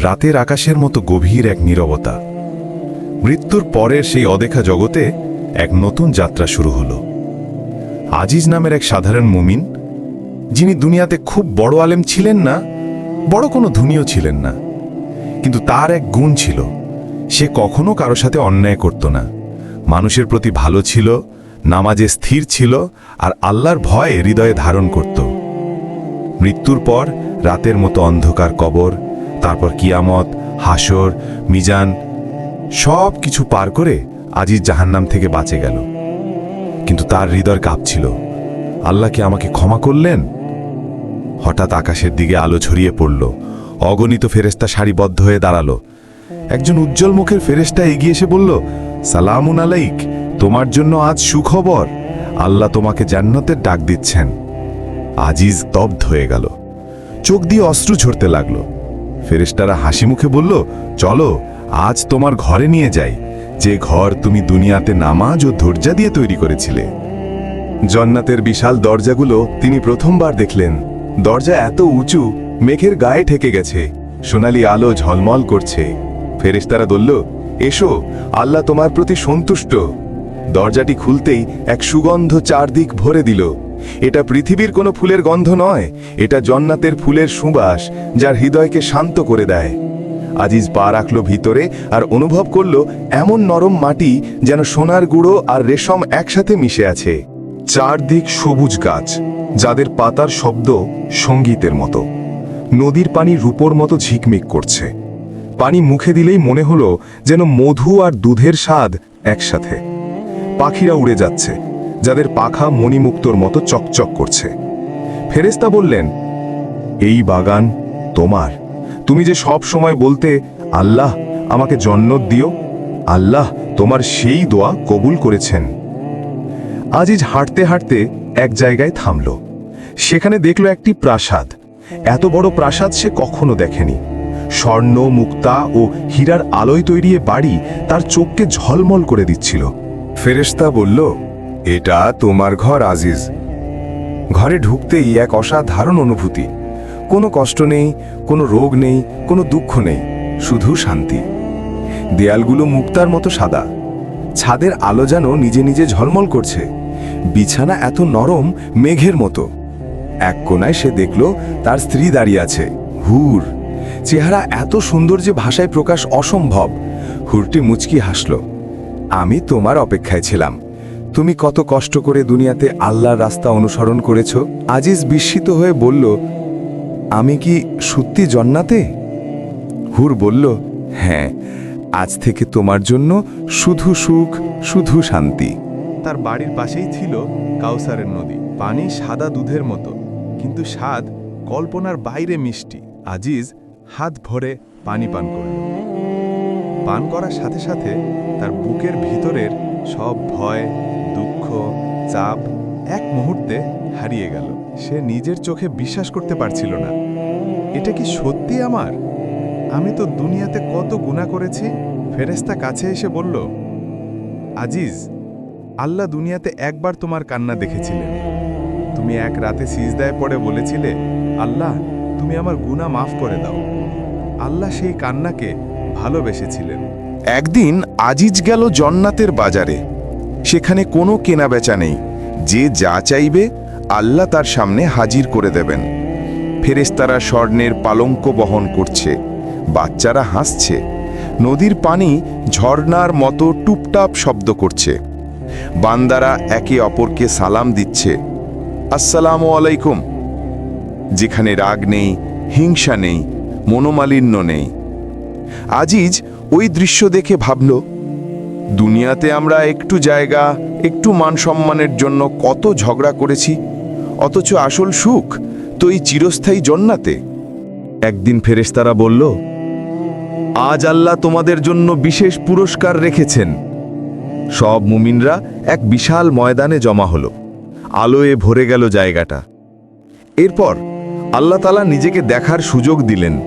রাতের আকাশের মতো গভীর এক নীরবতা। মৃত্যুর পরের সেই অদেখা জগতে এক নতুন যাত্রা শুরু হলো। আজিজ নামের এক সাধারণ মুমিন, যিনি দুনিয়াতে খুব বড় আলেম ছিলেন না, বড় কোনো ধুনিও ছিলেন না। কিন্তু তার এক গুণ ছিল, সে কখনো কারও সাথে অন্যায় করত না। মানুষের প্রতি ভালো ছিল, নামাজে স্থির ছিল, আর আল্লাহর ভয়ে হৃদয়ে ধারণ করত। মৃত্যুর পর রাতের মতো অন্ধকার কবর তারপর কিয়ামত হাসর মিজান সব কিছু পার করে আজিজ জাহান্নাম থেকে বাঁচে গেল। কিন্তু তার হৃদয় কাঁপছিল। আল্লাহ কি আমাকে ক্ষমা করলেন? হঠাৎ আকাশের দিকে আলো ছড়িয়ে পড়ল। অগণিত ফেরেস্তা সারিবদ্ধ হয়ে দাঁড়াল। একজন উজ্জ্বল মুখের ফেরেস্তা এগিয়ে এসে বলল, সালামুন আলাইক, তোমার জন্য আজ সুখবর। আল্লাহ তোমাকে জান্নাতের ডাক দিচ্ছেন। আজিজ স্তব্ধ হয়ে গেল। চোখ দিয়ে অশ্রু ঝরতে লাগল। ফেরেস্তারা হাসি মুখে বলল, চলো, আজ তোমার ঘরে নিয়ে যাই। যে ঘর তুমি দুনিয়াতে নামাজ ও ধৈর্যা দিয়ে তৈরি করেছিলে। জন্নাতের বিশাল দরজাগুলো তিনি প্রথমবার দেখলেন। দরজা এত উঁচু, মেঘের গায়ে ঠেকে গেছে। সোনালি আলো ঝলমল করছে। ফেরেস্তারা বলল, এসো, আল্লাহ তোমার প্রতি সন্তুষ্ট। দরজাটি খুলতেই এক সুগন্ধ চারদিক ভরে দিল। এটা পৃথিবীর কোনো ফুলের গন্ধ নয়, এটা জন্নাতের ফুলের সুবাস, যার হৃদয়কে শান্ত করে দেয়। আজিজ পা রাখল ভিতরে আর অনুভব করল এমন নরম মাটি যেন সোনার গুঁড়ো আর রেশম একসাথে মিশে আছে। চারদিক সবুজ গাছ, যাদের পাতার শব্দ সঙ্গীতের মতো। নদীর পানি রূপোর মতো ঝিকমিক করছে। পানি মুখে দিলেই মনে হলো যেন মধু আর দুধের স্বাদ একসাথে। পাখিরা উড়ে যাচ্ছে। যাদের পাখা মণিমুক্তর মতো চকচক করছে। ফেরেস্তা বললেন, এই বাগান তোমার। তুমি যে সব সময় বলতে, আল্লাহ, আমাকে জন্নত দিও, আল্লাহ তোমার সেই দোয়া কবুল করেছেন। আজিজ হাঁটতে হাঁটতে এক জায়গায় থামল। সেখানে দেখল একটি প্রাসাদ। এত বড় প্রাসাদ সে কখনো দেখেনি। স্বর্ণ, মুক্তা ও হীরার আলোয় তৈরি বাড়ি তার চোখকে ঝলমল করে দিচ্ছিল। ফেরেশতা বলল এটা তোমার ঘর, আজিজ। ঘরে ঢুকতেই এক অসাধারণ অনুভূতি। কোনো কষ্ট নেই, কোনো রোগ নেই, কোনো দুঃখ নেই, শুধু শান্তি। দেয়ালগুলো মুক্তার মতো সাদা। ছাদের আলো যেন নিজে নিজে ঝলমল করছে। বিছানা এত নরম, মেঘের মতো। এক কোনায় সে দেখল তার স্ত্রী দাঁড়িয়ে আছে, হুর। চেহারা এত সুন্দর যে ভাষায় প্রকাশ অসম্ভব। হুরটি মুচকি হাসল, আমি তোমার অপেক্ষায় ছিলাম। তুমি কত কষ্ট করে দুনিয়াতে আল্লাহর রাস্তা অনুসরণ করেছ? আজিজ বিস্মিত হয়ে বলল, আমি কি সত্যি জন্নাতে? হুর বলল হ্যাঁ আজ থেকে তোমার জন্য শুধু সুখ, শুধু শান্তি। তার বাড়ির পাশেই ছিল কাউসারের নদী, পানি সাদা দুধের মতো, কিন্তু স্বাদ কল্পনার বাইরে মিষ্টি। আজিজ হাত ভরে পানি পান করল। পান করার সাথে সাথে তার বুকের ভিতরের সব ভয় দুঃখ, চাপ এক মুহূর্তে হারিয়ে গেল। সে নিজের চোখে বিশ্বাস করতে পারছিল না। এটা কি সত্যি আমার? আমি তো দুনিয়াতে কত গুণা করেছি? ফেরেস্তা কাছে এসে বলল, আজিজ, আল্লাহ দুনিয়াতে একবার তোমার কান্না দেখেছিলেন। তুমি এক রাতে সিজদায় পড়ে বলেছিলে, আল্লাহ, তুমি আমার গুনাহ মাফ করে দাও। আল্লাহ সেই কান্নাকে ভালোবেসেছিলেন। একদিন আজিজ গেল জন্নাতের বাজারে। সেখানে কোনো কেনাবেচা নেই। যে যা চাইবে, আল্লাহ তার সামনে হাজির করে দেবেন। ফেরেস্তারা স্বর্ণের পালঙ্ক বহন করছে, বাচ্চারা হাসছে। নদীর পানি ঝর্ণার মতো টুপটাপ শব্দ করছে। বান্দারা একে অপরকে সালাম দিচ্ছে, আসসালামু আলাইকুম। যেখানে রাগ নেই, হিংসা নেই, মনোমালিন্য নেই। আজিজ ওই দৃশ্য দেখে ভাবল দুনিয়াতে আমরা একটু জায়গা, একটু মান সম্মানের জন্য কত ঝগড়া করেছি, অথচ আসল সুখ তো এই চিরস্থায়ী জন্নাতে। একদিন ফেরেশতারা বলল, আজ আল্লাহ তোমাদের জন্য বিশেষ পুরস্কার রেখেছেন। সব মুমিনরা এক বিশাল ময়দানে জমা হলো। আলোয় ভরে গেল জায়গাটা। এরপর আল্লাহ তালা নিজেকে দেখার সুযোগ দিলেন।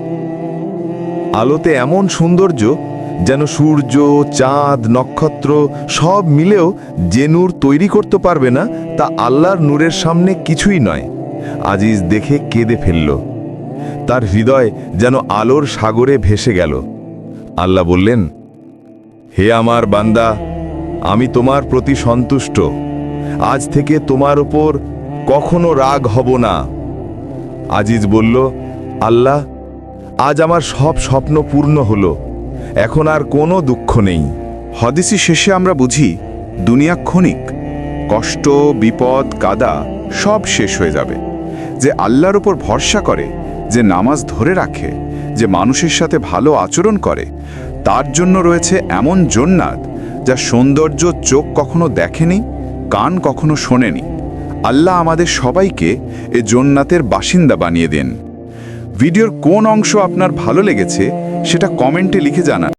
আলোতে এমন সৌন্দর্য যেন সূর্য, চাঁদ, নক্ষত্র সব মিলেও যে নূর তৈরি করতে পারবে না, তা আল্লাহর নূরের সামনে কিছুই নয়। আজিজ দেখে কেঁদে ফেলল। তার হৃদয় যেন আলোর সাগরে ভেসে গেল। আল্লাহ বললেন, হে আমার বান্দা, আমি তোমার প্রতি সন্তুষ্ট। আজ থেকে তোমার ওপর কখনো রাগ হব না। আজিজ বলল, আল্লাহ, আজ আমার সব স্বপ্ন পূর্ণ হলো। এখন আর কোনো দুঃখ নেই। হদিসি শেষে আমরা বুঝি, দুনিয়া ক্ষণিক, কষ্ট, বিপদ, কাদা সব শেষ হয়ে যাবে। যে আল্লাহর উপর ভরসা করে, যে নামাজ ধরে রাখে, যে মানুষের সাথে ভালো আচরণ করে, তার জন্য রয়েছে এমন জন্নাত যা সৌন্দর্য চোখ কখনো দেখেনি, কান কখনো শোনেনি। আল্লাহ আমাদের সবাইকে এ জন্নাতের বাসিন্দা বানিয়ে দেন। ভিডিওর কোন অংশ আপনার ভালো লেগেছে সেটা কমেন্টে লিখে জানান।